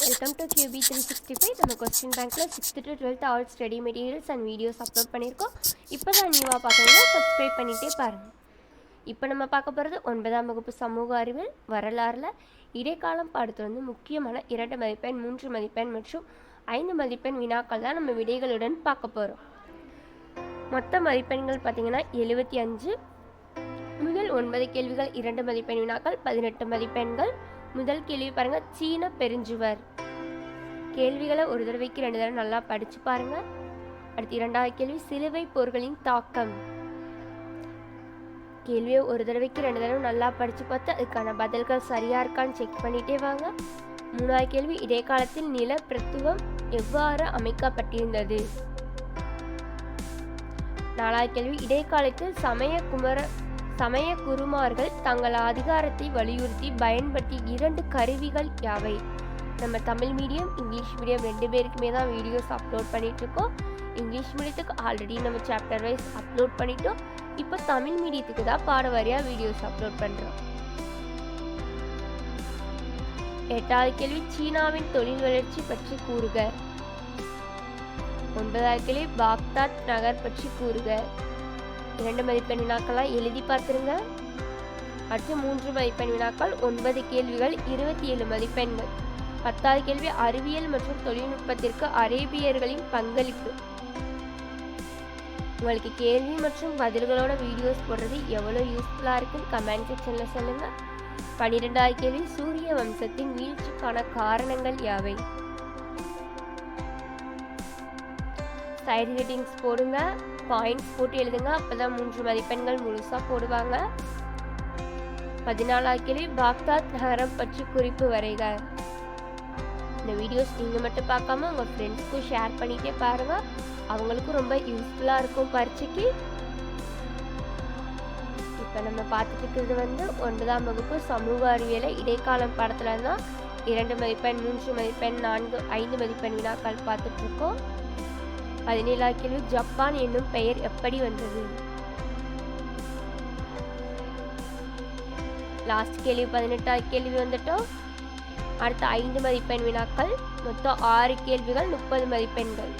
Welcome to QB three sixty five நம்ம question பேங்க்கில் sixth to twelfth all study materials and videos upload பண்ணியிருக்கோம். இப்போ தான் நியூவாக பார்க்குறீங்க சப்ஸ்கிரைப் பண்ணிகிட்டே பாருங்கள் இப்போ நம்ம பார்க்க போகிறது ஒன்பதாம் வகுப்பு சமூக அறிவியல் வரலாறில் இடைக்காலம் பாடத்தில் வந்து முக்கியமான இரண்டு மதிப்பெண் மூன்று மதிப்பெண் மற்றும் ஐந்து மதிப்பெண் வினாக்கள் தான் நம்ம விடைகளுடன் பார்க்க போகிறோம் மொத்த மதிப்பெண்கள் பார்த்திங்கன்னா எழுபத்தி அஞ்சு முதல் ஒன்பது கேள்விகள் இரண்டு மதிப்பெண் வினாக்கள் பதினெட்டு மதிப்பெண்கள் முதல் கேள்வி பாருங்க. சீன பெருஞ்சுவர். கேள்விகளை ஒரு தடவைக்கு ரெண்டு தடவை நல்லா படிச்சு பாருங்க. அடுத்து இரண்டாவது கேள்வி சிலுவை போர்களின் தாக்கம். கேள்வியை ஒரு தடவைக்கு ரெண்டு தடவை நல்லா படிச்சு பார்த்து அதுக்கான பதில்கள் சரியா இருக்கான்னு செக் பண்ணிட்டே வாங்க. மூணாவது கேள்வி இடைக்காலத்தில் நில பிரத்துவம் எவ்வாறு அமைக்கப்பட்டிருந்தது? நாலாவது கேள்வி இடைக்காலத்தில் சமய குமர சமய குருமார்கள் தங்கள் அதிகாரத்தை வலியுறுத்தி பயன்படுத்திய இரண்டு கருவிகள் யாவை? நம்ம தமிழ் மீடியம் இங்கிலீஷ் மீடியம் ரெண்டு பேருக்குமே தான் வீடியோஸ் அப்லோட் பண்ணிகிட்ருக்கோம் இருக்கோம் இங்கிலீஷ் மீடியத்துக்கு ஆல்ரெடி நம்ம சாப்டர் வைஸ் அப்லோட் பண்ணிட்டோம். இப்போ தமிழ் மீடியத்துக்கு தான் பாட வாரியாக வீடியோஸ் அப்லோட் பண்ணுறோம் எட்டாவது கேள்வி சீனாவின் தொழில் வளர்ச்சி பற்றி கூறுக. ஒன்பதாவது கேள்வி பாக்தாத் நகர் பற்றி கூறுக. இரண்டு மதிப்பெண் வினாக்களாக எழுதி பார்த்துருங்க. அடுத்து மூன்று மதிப்பெண் வினாக்கள் ஒன்பது கேள்விகள் இருபத்தி ஏழு மதிப்பெண்கள். பத்தாவது கேள்வி அறிவியல் மற்றும் தொழில்நுட்பத்திற்கு அரேபியர்களின் பங்களிப்பு. உங்களுக்கு கேள்வி மற்றும் பதில்களோட வீடியோஸ் போடுறது எவ்வளோ யூஸ்ஃபுல்லாக இருக்குன்னு கமெண்ட் செக்ஷனில் சொல்லுங்கள் பன்னிரெண்டாவது கேள்வி சூரிய வம்சத்தின் வீழ்ச்சிக்கான காரணங்கள் யாவை? சைடு ரீட்டிங்ஸ் போடுங்க. பாயிண்ட்ஸ் போட்டு எழுதுங்க. அப்பதான் மூன்று மதிப்பெண்கள் முழுசாக போடுவாங்க. பதினாலாவது கேள்வி பாக்தாத் நகரம் பற்றி குறிப்பு வரைக. இந்த வீடியோஸ் நீங்கள் மட்டும் பார்க்காம உங்கள் ஃப்ரெண்ட்ஸ்க்கும் ஷேர் பண்ணிகிட்டே பாருங்கள் அவங்களுக்கும் ரொம்ப யூஸ்ஃபுல்லாக இருக்கும் பரீட்சைக்கு. இப்போ நம்ம பார்த்துட்டு இருக்கிறது வந்து ஒன்பதாம் வகுப்பு சமூக அறிவியலை இடைக்காலம் படத்தில் தான் இரண்டு மதிப்பெண் மூன்று மதிப்பெண் நான்கு ஐந்து மதிப்பெண் வினாக்கள் பார்த்துட்ருக்கோம் பதினேழாவது கேள்வி ஜப்பான் என்னும் பெயர் எப்படி வந்தது? லாஸ்ட் கேள்வி பதினெட்டாவது கேள்வி வந்துட்டோம். அடுத்த ஐந்து மதிப்பெண் வினாக்கள் மொத்தம் ஆறு கேள்விகள் முப்பது மதிப்பெண்கள்.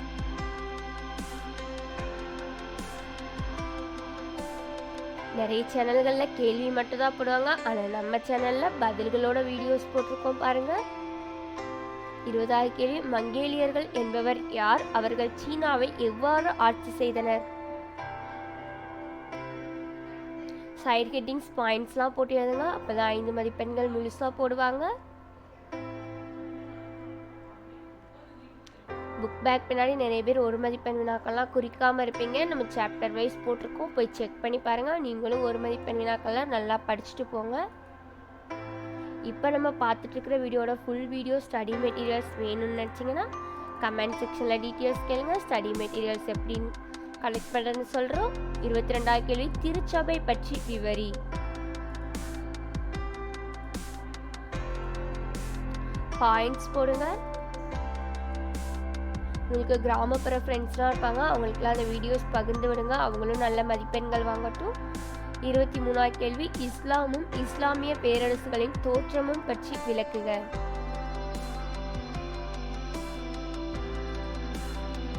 நிறைய சேனல்களில் கேள்வி மட்டும் தான் போடுவாங்க. ஆனால் நம்ம சேனலில் பதில்களோட வீடியோஸ் போட்டிருக்கோம் பாருங்கள் இருபதாவது மங்கேலியர்கள் என்பவர் யார்? அவர்கள் சீனாவை எவ்வாறு ஆட்சி செய்தனர்? சைட் ஹெட்டிங்ஸ் பாயிண்ட்ஸ்லாம் போட்டு எழுதுங்க. அப்பதான் ஐந்து மதிப்பெண்கள் முழுசாக போடுவாங்க. புக் பேக் பின்னாடி நிறைய பேர் ஒரு மதிப்பெண் வினாக்கள்லாம் குறிக்காமல் இருப்பீங்க. நம்ம சாப்டர் வைஸ் போட்டிருக்கோம். போய் செக் பண்ணி பாருங்கள் நீங்களும் ஒரு மதிப்பெண் வினாக்கள்லாம் நல்லா படிச்சுட்டு போங்க. இப்போ நம்ம பார்த்துட்ருக்குற வீடியோட ஃபுல் வீடியோ ஸ்டடி மெட்டீரியல்ஸ் வேணும்னு நினச்சிங்கன்னா கமெண்ட் செக்ஷனில் டீட்டெயில்ஸ் கேளுங்க. ஸ்டடி மெட்டீரியல்ஸ் எப்படின்னு கலெக்ட் பண்ணுறதுன்னு சொல்கிறோம் இருபத்தி ரெண்டாவது கேள்வி திருச்சபை பற்றி விவரி. பாயிண்ட்ஸ் போடுங்க. உங்களுக்கு கிராமப்புற ஃப்ரெண்ட்ஸ்லாம் இருப்பாங்க. அவங்களுக்குலாம் அந்த வீடியோஸ் பகிர்ந்து விடுங்க. அவங்களும் நல்ல மதிப்பெண்கள் வாங்கட்டும். இருபத்தி மூணாவது கேள்வி இஸ்லாமும் இஸ்லாமிய பேரரசுகளின் தோற்றமும் பற்றி விளக்குக.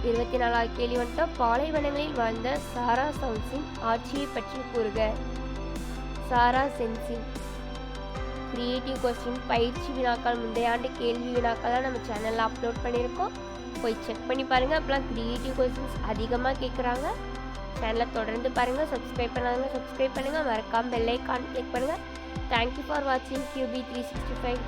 இருபத்தி நாலாவது கேள்வி வந்துட்டு பாலைவனங்களில் வாழ்ந்த சாரா சவுன்சின் ஆட்சியை பற்றி கூறுக. சாரா சென்சின். கிரியேட்டிவ் கொஸ்டின் பயிற்சி வினாக்கள் முந்தைய ஆண்டு கேள்வி வினாக்கள் தான் நம்ம சேனலில் அப்லோட் பண்ணியிருக்கோம். போய் செக் பண்ணி பாருங்கள் அப்போலாம் கிரியேட்டிவ் கொஸ்டின்ஸ் அதிகமாக கேட்குறாங்க சேனலை தொடர்ந்து பாருங்கள் சப்ஸ்கிரைப் பண்ணாதவங்க சப்ஸ்கிரைப் பண்ணுங்கள் மறக்காமல் பெல்லைக்கான் கிளிக் பண்ணுங்கள் தேங்க்யூ ஃபார் வாட்சிங் கியூபி த்ரீ சிக்ஸ்டி ஃபைவ்